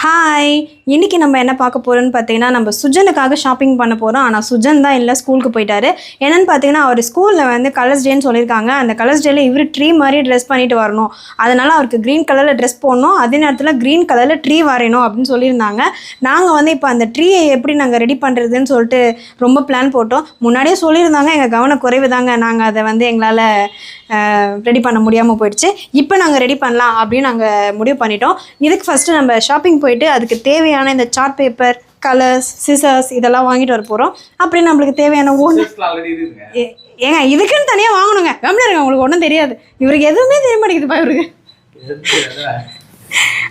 Hi இன்றைக்கி நம்ம என்ன பார்க்க போகிறோம்னு பார்த்தீங்கன்னா நம்ம சுஜனுக்காக ஷாப்பிங் பண்ண போகிறோம் ஆனால் சுஜன் தான் இல்லை ஸ்கூலுக்கு போயிட்டாரு. என்னன்னு பார்த்தீங்கன்னா அவர் ஸ்கூலில் வந்து கலர்ஸ் டேன்னு சொல்லியிருக்காங்க. அந்த கலர்ஸ் டேல இவர் ட்ரீ மாதிரி ட்ரெஸ் பண்ணிட்டு வரணும். அதனால் அவருக்கு க்ரீன் கலரில் ட்ரெஸ் போடணும். அதே நேரத்தில் க்ரீன் கலரில் ட்ரீ வரையணும் அப்படின்னு சொல்லியிருந்தாங்க. நாங்கள் வந்து இப்போ அந்த ட்ரீயை எப்படி நாங்கள் ரெடி பண்ணுறதுன்னு சொல்லிட்டு ரொம்ப பிளான் போட்டோம். முன்னாடியே சொல்லியிருந்தாங்க எங்கள் கவன குறைவு தாங்க. நாங்கள் அதை வந்து எங்களால் ரெடி பண்ண முடியாமல் போயிடுச்சு. இப்போ நாங்கள் ரெடி பண்ணலாம் அப்படின்னு நாங்கள் முடிவு பண்ணிட்டோம். இதுக்கு ஃபஸ்ட்டு நம்ம ஷாப்பிங் போயிட்டு அதுக்கு தேவையான இந்த சார்ட் பேப்பர் கலர்ஸ் சிசர்ஸ் இதெல்லாம் வாங்கிட்டு வர போகிறோம் அப்படி நம்மளுக்கு தேவையான ஒன்று ஏங்க இதுக்குன்னு தனியாக வாங்கணுங்க. கம்மியாக உங்களுக்கு ஒன்றும் தெரியாது. இவருக்கு எதுவுமே தெரிய மாட்டேங்குதுப்பா இவருக்கு.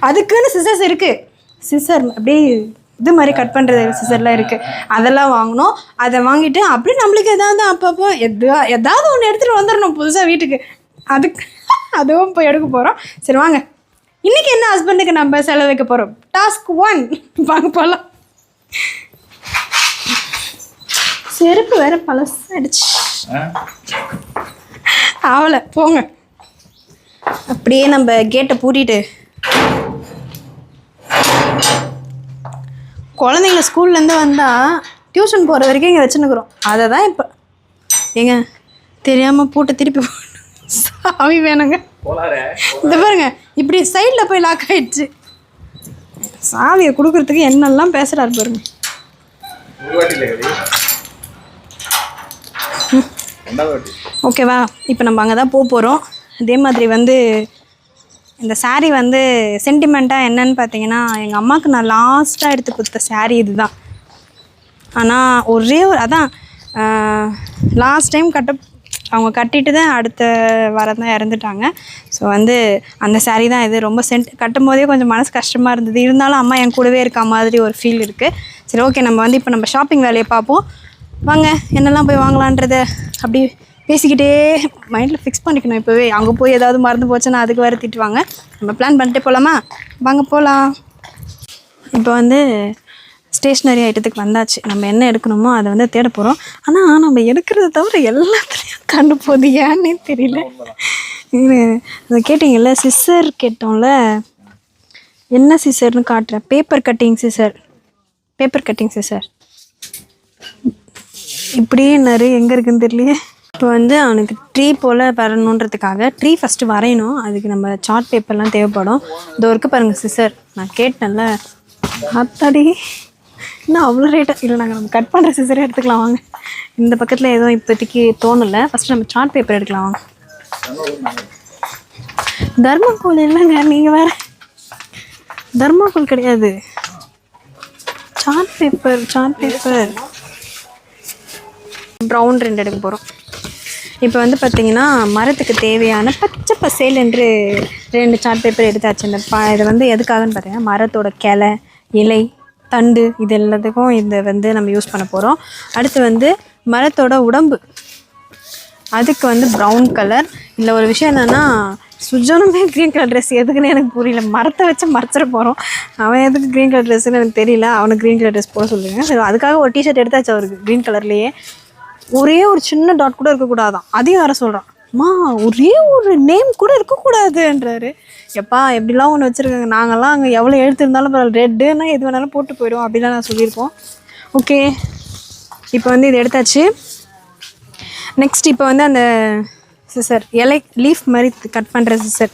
அதுக்குன்னு சிசர்ஸ் இருக்குது சிசர் அப்படியே இது மாதிரி கட் பண்ணுறது சிசர்லாம் இருக்குது அதெல்லாம் வாங்கணும். அதை வாங்கிட்டு அப்படியே நம்மளுக்கு ஏதாவது அப்பப்போ எதா ஏதாவது ஒன்று எடுத்துகிட்டு வந்துடணும் புதுசாக வீட்டுக்கு. அதுக்கு அதுவும் போய் எடுக்க போகிறோம் சரி வாங்க. இன்றைக்கி என்ன ஹஸ்பண்டுக்கு நம்ம செலவு வைக்க போகிறோம் டாஸ்க் ஒன் வாங்க போகலாம் செருப்பு வேற பழசாயிடுச்சு. ஆவலை போங்க. அப்படியே நம்ம கேட்டை பூட்டிட்டு குழந்தைங்கள ஸ்கூல்லேருந்து வந்தால் டியூஷன் போகிற வரைக்கும் இங்கே வச்சுன்னுக்குறோம். அதை தான் இப்போ ஏங்க தெரியாமல் பூட்டை திருப்பி சாவி வேணுங்க. இந்த பாருங்க இப்படி சைடில் போய் லாக் ஆயிடுச்சு சாவியை கொடுக்கறதுக்கு என்னெல்லாம் பேசுகிறாரு பாருங்க. ஓகேவா இப்போ நம்ம அங்கே தான் போக போகிறோம் அதே மாதிரி வந்து இந்த saree வந்து சென்டிமெண்ட்டாக என்னன்னு பார்த்தீங்கன்னா எங்கள் அம்மாவுக்கு நான் லாஸ்ட்டாக எடுத்து கொடுத்த saree இதுதான். ஆனால் ஒரே ஒரு அதான் லாஸ்ட் டைம் கட்ட அவங்க கட்டிட்டு தான் அடுத்த வாரம் தான் இறந்துட்டாங்க. ஸோ வந்து அந்த சாரீ தான் இது. ரொம்ப சென்ட் கட்டும் போதே கொஞ்சம் மனசு கஷ்டமாக இருந்தது. இருந்தாலும் அம்மா என் கூடவே இருக்க மாதிரி ஒரு ஃபீல் இருக்குது சரி ஓகே நம்ம வந்து இப்போ நம்ம ஷாப்பிங் வேலையை பார்ப்போம். வாங்க என்னெல்லாம் போய் வாங்கலான்றத அப்படி பேசிக்கிட்டே மைண்டில் ஃபிக்ஸ் பண்ணிக்கணும் இப்போவே. அங்கே போய் ஏதாவது மறந்து போச்சுன்னா அதுக்கு வேறு திட்டுவாங்க. நம்ம பிளான் பண்ணிட்டு போகலாமா வாங்க போகலாம் இப்போ வந்து ஸ்டேஷ்னரி ஐட்டத்துக்கு வந்தாச்சு. நம்ம என்ன எடுக்கணுமோ அதை வந்து தேட போகிறோம் ஆனால் நம்ம எடுக்கிறத தவிர எல்லாத்துலேயும் கண்டு போகுது. ஏன்னே தெரியல. அதை கேட்டிங்கல்ல சிஸ்ஸர் கேட்டோம்ல. என்ன சிஸ்ஸர்னு காட்டுறேன். Paper cutting scissor paper cutting scissor இப்படியே நிறைய எங்கே இருக்குன்னு தெரியலையே. இப்போ வந்து அவனுக்கு ட்ரீ போல் வரணுன்றதுக்காக ட்ரீ ஃபஸ்ட்டு வரையணும். அதுக்கு நம்ம சார்ட் பேப்பர்லாம் தேவைப்படும். இதோ ஒர்க்கு பாருங்கள் சிஸ்டர் நான் கேட்டேன்ல. அத்தாடி இன்னும் அவ்வளோ ரேட்டாக இல்லை நாங்கள் நம்ம கட் பண்ணுற சிசரே எடுத்துக்கலாம் வாங்க. இந்த பக்கத்தில் எதுவும் இப்போதைக்கு தோணலை. ஃபஸ்ட்டு நம்ம சார்ட் பேப்பர் எடுக்கலாம் வாங்க. தர்மக்கோல் இல்லைங்க நீங்கள் வேறு. தர்மாகோல் கிடையாது. Chart paper chart paper brown ரெண்டு எடுக்க போகிறோம் இப்போ வந்து பார்த்தீங்கன்னா மரத்துக்கு தேவையான பச்சை பசேல் என்று ரெண்டு சார்ட் பேப்பர் எடுத்தாச்சு. இந்த ப இதை வந்து எதுக்காகன்னு பார்த்தீங்கன்னா மரத்தோட கிளை இலை தண்டு இது எல்லாத்துக்கும் இதை வந்து நம்ம யூஸ் பண்ண போகிறோம் அடுத்து வந்து மரத்தோட உடம்பு. அதுக்கு வந்து ப்ரௌன் கலர் இல்லை ஒரு விஷயம் என்னென்னா சுஜனுமே க்ரீன் கலர் ட்ரெஸ் எதுக்குன்னு எனக்கு புரியல. மரத்தை வச்சு மறைச்சிட போகிறோம் அவன் எதுக்கு க்ரீன் கலர் ட்ரெஸ்ஸுன்னு எனக்கு தெரியல. அவனுக்கு க்ரீன் கலர் ட்ரெஸ் போட சொல்லுங்க. சரி அதுக்காக ஒரு டிஷர்ட் எடுத்தாச்சு அவருக்கு க்ரீன் கலர்லேயே ஒரே ஒரு சின்ன டாட் கூட இருக்கக்கூடாதான். அதையும் வர சொல்கிறான் அம்மா ஒரே ஒரு நேம் கூட இருக்கக்கூடாதுன்றாரு. எப்பா எப்படிலாம் ஒன்று வச்சுருக்காங்க? நாங்கள்லாம் அங்கே எவ்வளோ எழுத்து இருந்தாலும் பரவாயில்ல ரெட்டுன்னா எது வேணாலும் போட்டு போயிடும் அப்படிலாம் நான் சொல்லியிருக்கோம் ஓகே இப்போ வந்து இது எடுத்தாச்சு. நெக்ஸ்ட் இப்போ வந்து அந்த சிசர் இலை லீஃப் மாதிரி கட் பண்ணுற சிசர்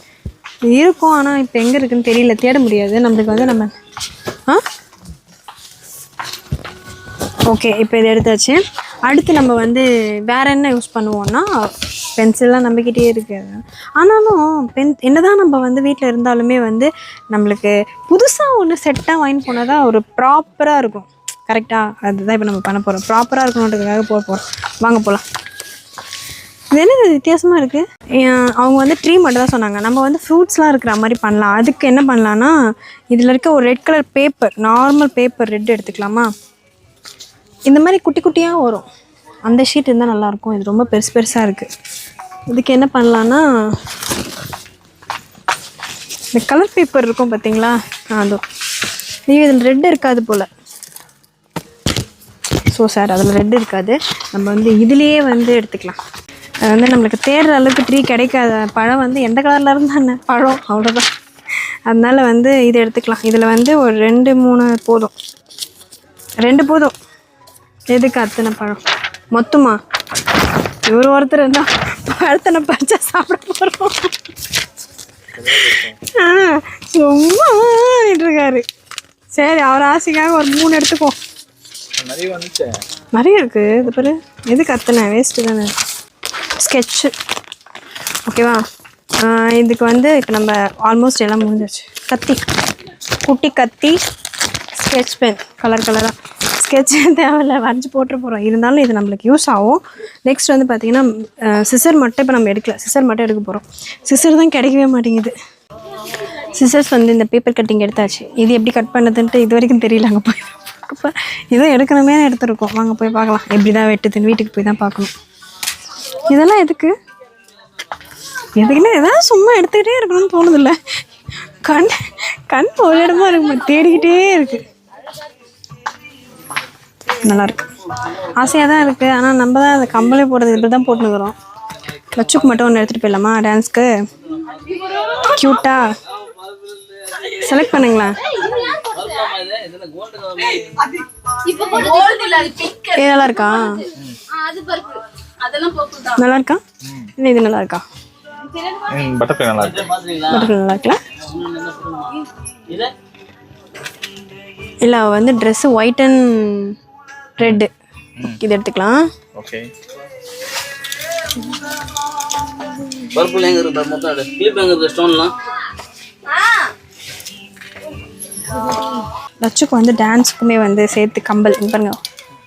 இருக்கும் ஆனால் இப்போ எங்கே இருக்குன்னு தெரியல. தேட முடியாது. நம்மளுக்கு வந்து நம்ம ஆ? ஓகே இப்போ இது எடுத்தாச்சு. அடுத்து நம்ம வந்து வேற என்ன யூஸ் பண்ணுவோம்னா பென்சில்லாம் நம்பிக்கிட்டே இருக்குது ஆனாலும் பென் என்னதான் நம்ம வந்து வீட்டில் இருந்தாலுமே வந்து நம்மளுக்கு புதுசாக ஒன்று செட்டாக வாங்கி போனால் தான் ஒரு ப்ராப்பராக இருக்கும். கரெக்டாக அதுதான் இப்போ நம்ம பண்ண போகிறோம் ப்ராப்பராக இருக்கணுன்றதுக்காக போக போகிறோம் வாங்க போகலாம் இது என்ன வித்தியாசமாக இருக்குது அவங்க வந்து ட்ரீ மட்டும் தான் சொன்னாங்க. நம்ம வந்து ஃப்ரூட்ஸ்லாம் இருக்கிற மாதிரி பண்ணலாம். அதுக்கு என்ன பண்ணலான்னா இதில் இருக்க ஒரு red colour paper normal paper red எடுத்துக்கலாமா? இந்த மாதிரி குட்டி குட்டியாக வரும். அந்த ஷீட் இருந்தால் நல்லாயிருக்கும் இது ரொம்ப பெருசு பெருசாக இருக்குது இதுக்கு என்ன பண்ணலான்னா இந்த கலர் பேப்பர் இருக்கும் பார்த்தீங்களா அதுவும் அதோ. இதில் ரெட் இருக்காது போல். ஸோ சார் அதில் ரெட் இருக்காது. நம்ம வந்து இதுலேயே வந்து எடுத்துக்கலாம். அது வந்து நம்மளுக்கு தேடுற அளவுக்கு ட்ரீ கிடைக்காத பழம் வந்து எந்த கலரில் இருந்தா பழம் அவ்வளோதான் அதனால் வந்து இது எடுத்துக்கலாம். இதில் வந்து ஒரு ரெண்டு மூணு போதும். ரெண்டு போதும். எதுக்கு அத்தனை பழம்? மொத்தமா? இவர் ஒருத்தர் இருந்தால் பழத்தனை பறிச்சா சாப்பிட போகிறோம் ஆ சும்மா இருக்காரு. சரி அவர் ஆசைக்காக ஒரு மூணு எடுத்துக்கோ. நிறைய இருக்குது இது பாரு. எதுக்கு அத்தனை? வேஸ்ட்டு தானே. ஸ்கெட்சு ஓகேவா இதுக்கு வந்து இப்போ நம்ம ஆல்மோஸ்ட் எல்லாம் முடிஞ்சிருச்சு. கத்தி. குட்டி கத்தி. ஸ்கெட்ச் பென் கலர் கலராக ஸ்கெட்ச் தேவையில்ல வரைஞ்சி போட்டு போகிறோம் இருந்தாலும் இது நம்மளுக்கு யூஸ் ஆகும். நெக்ஸ்ட் வந்து பார்த்திங்கன்னா சிசர் மட்டும் இப்போ நம்ம எடுக்கல. சிசர் மட்டும் எடுக்க போகிறோம் சிசர் தான் கிடைக்கவே மாட்டேங்குது. சிசர்ஸ் வந்து இந்த பேப்பர் கட்டிங் எடுத்தாச்சு. இது எப்படி கட் பண்ணதுன்ட்டு இது வரைக்கும் தெரியல. அங்கே போய் அப்போ இதை எடுக்கணுமே எடுத்துருக்கோம். வாங்க போய் பார்க்கலாம். எப்படி தான் வெட்டுதுன்னு வீட்டுக்கு போய் தான் பார்க்கணும். இதெல்லாம் எதுக்கு? எதுக்குன்னா எதாவது சும்மா எடுத்துக்கிட்டே இருக்கணும்னு தோணுதில்ல. கண் கண் ஒரு இடமா இருக்குமா தேடிக்கிட்டே இருக்குது நல்லா இருக்கு. ஆசையாக தான் இருக்குது ஆனால் நம்ம தான் அந்த கம்பளே போடுறது இப்படி தான் போட்டுனுக்குறோம் லட்சுக்கு மட்டும் ஒன்று எடுத்துகிட்டு போயிடலாமா டான்ஸ்க்கு க்யூட்டா செலக்ட் பண்ணுங்களேன். இது நல்லா இருக்கா நல்லா இருக்கா இல்லை இது நல்லா இருக்கா பட்டர்ஃப்ளை நல்லா இருக்கு பட்டர்ஃப்ளை நல்லா இருக்குல்ல இல்லை அவ வந்து ட்ரெஸ்ஸு ஒயிட் அண்ட் ரெட்டு இது எடுத்துக்கலாம். ஓகே. பர்பிள் எங்க இருக்கு? மொத்தம் கிளிப் எங்க இருக்கு? ஸ்டோன்லாம் லட்சுக்கு வந்து டான்ஸுக்குமே வந்து சேர்த்து கம்பல். பாருங்க.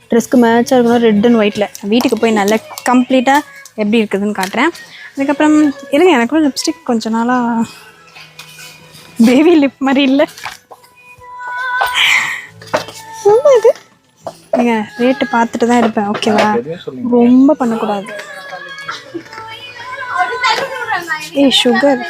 ட்ரெஸ்க்கு மேட்சாக இருக்கணும் ரெட் அண்ட் ஒயிட்டில் வீட்டுக்கு போய் நல்லா கம்ப்ளீட்டாக எப்படி இருக்குதுன்னு காட்டுறேன். அதுக்கப்புறம் இருங்க எனக்கும் லிப்ஸ்டிக் கொஞ்ச நாளாக பேபி லிப் மாதிரி இல்லை. நீங்க ரேட்டு பார்த்துட்டு தான் இருப்பேன். ஓகேவா ரொம்ப பண்ணக்கூடாது. ஏய் சுகர்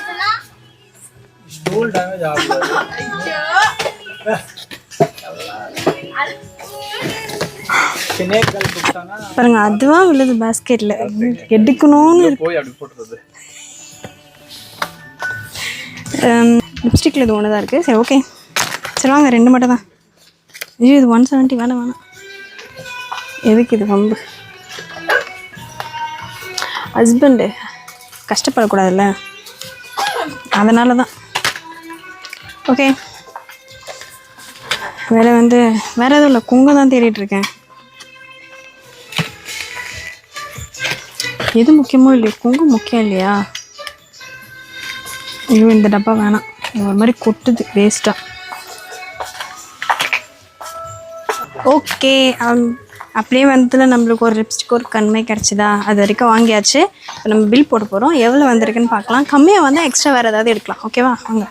பாருங்க அதுவா விழுது பாஸ்கெட்ல எடுக்கணும்னு லிப்ஸ்டிக்கில் um, இது ஒன்று தான் இருக்குது சரி ஓகே சரி வாங்க ரெண்டு மட்டும் தான் ஐயோ இது ஒன் செவன்ட்டி வேணாம் வேணாம். எதுக்கு இது வம்பு ஹஸ்பண்டு கஷ்டப்படக்கூடாதுல்ல? அதனால தான் ஓகே வேறு வந்து வேறு எதுவும் இல்லை குங்கம் தான் தேடிட்டுருக்கேன் எது முக்கியமோ இல்லையா குங்கம் முக்கியம் இல்லையா? ஐயோ இந்த டப்பா வேணாம். ஒரு மாதிரி கொட்டுது வேஸ்ட்டாக ஓகே அப்படியே வந்ததுல நம்மளுக்கு ஒரு லிப்ஸ்டிக் ஒரு கண்மை கிடச்சிதா? அது வரைக்கும் வாங்கியாச்சு. இப்போ நம்ம பில் போட போகிறோம் எவ்வளோ வந்திருக்குன்னு பார்க்கலாம். கம்மியாக வந்தால் எக்ஸ்ட்ரா வேறு ஏதாவது எடுக்கலாம். ஓகேவா வாங்க.